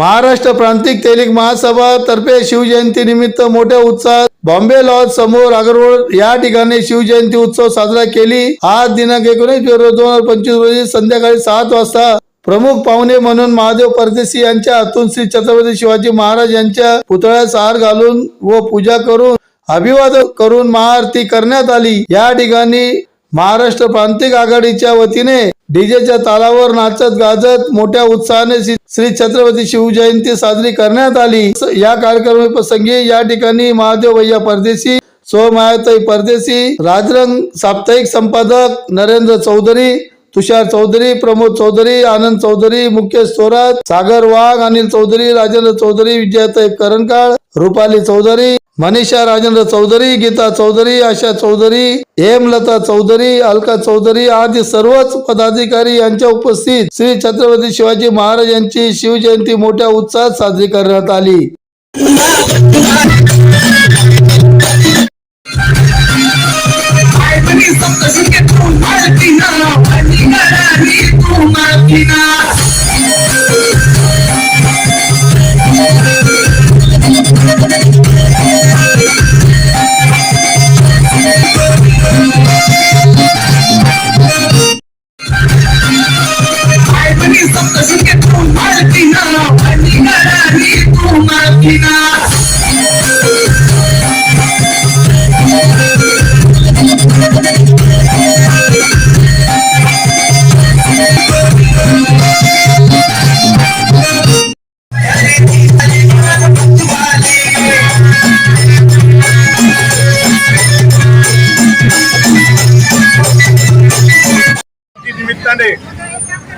महाराष्ट्र प्रांतिक तेलिक महासभा तर्फे शिवजयंती निमित्त मोठ्या उत्साहात बॉम्बे लॉज समोर अगरवड या ठिकाणी शिवजयंती उत्सव साजरा केली. आज दिनांक एकोणीस फेब्रुवारी दोन हजार पंचवीस रोजी संध्याकाळी सात वाजता प्रमुख पाहुणे म्हणून महादेव परदेशी यांच्या हातून श्री छत्रपती शिवाजी महाराज यांच्या पुतळ्यास हार घालून व पूजा करून अभिवादन करून महाआरती करण्यात आली. या ठिकाणी महाराष्ट्र प्रांतिक आघाडीच्या वतीने डीजेच्या तालावर नाचत गाजत मोठ्या उत्साहाने श्री- छत्रपती शिवजयंती साजरी करण्यात आली. या कार्यक्रमाप्रसंगी या ठिकाणी महादेव भैया परदेशी सोमायाताई परदेशी राजरंग साप्ताहिक संपादक नरेंद्र चौधरी तुषार चौधरी प्रमोद चौधरी आनंद चौधरी मुकेश थोरात सागर वाघ अनिल चौधरी राजेंद्र चौधरी विजयाताई करणकाळ रुपाली चौधरी मनीषा राजेंद्र चौधरी गीता चौधरी आशा चौधरी हेमलता चौधरी अलका चौधरी आदी सर्वच पदाधिकारी यांच्या उपस्थित श्री छत्रपती शिवाजी महाराज यांची शिवजयंती मोठ्या उत्साहात साजरी करण्यात आली.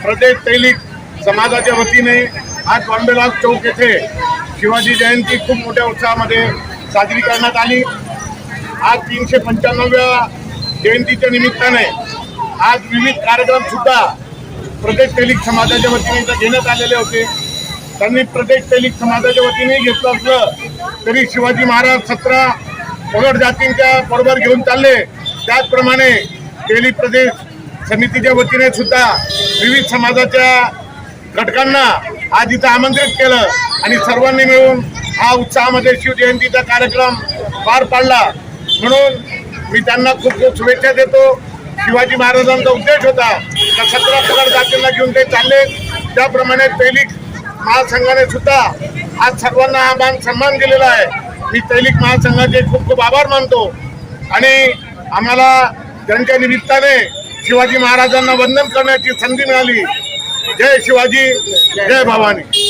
प्रदेश तैलिक समाजाच्या वतीने आज बॉम्बे चौक येथे शिवाजी जयंती खूप मोठ्या उत्साहामध्ये साजरी करण्यात आली. आज तीनशे पंच्याण्णव्या जयंतीच्या निमित्ताने आज विविध कार्यक्रम सुद्धा प्रदेश तैलिक समाजाच्या वतीने इथं घेण्यात आलेले होते. त्यांनी प्रदेश तैलिक समाजाच्या वतीने घेतलं असलं तरी शिवाजी महाराज सतरा पगड जातींच्या बरोबर घेऊन चालले. त्याचप्रमाणे तेली प्रदेश समितीच्या वतीने सुद्धा विविध समाजाच्या घटकांना आज इथं आमंत्रित केलं आणि सर्वांनी मिळून हा उत्साहामध्ये शिवजयंतीचा कार्यक्रम पार पाडला. म्हणून मी त्यांना खूप खूप शुभेच्छा देतो. शिवाजी महाराजांचा उद्देश होता त्या सतरा पगड जातींना घेऊन ते चालले. त्याप्रमाणे तैलिक महासंघाने सुद्धा आज सर्वांना हा मान सन्मान केलेला आहे. मी तैलिक महासंघाचे खूप खूप आभार मानतो. आणि आम्हाला त्यांच्या निमित्ताने शिवाजी महाराजांना वंदन करण्याची संधी मिळाली. जय शिवाजी जय भवानी.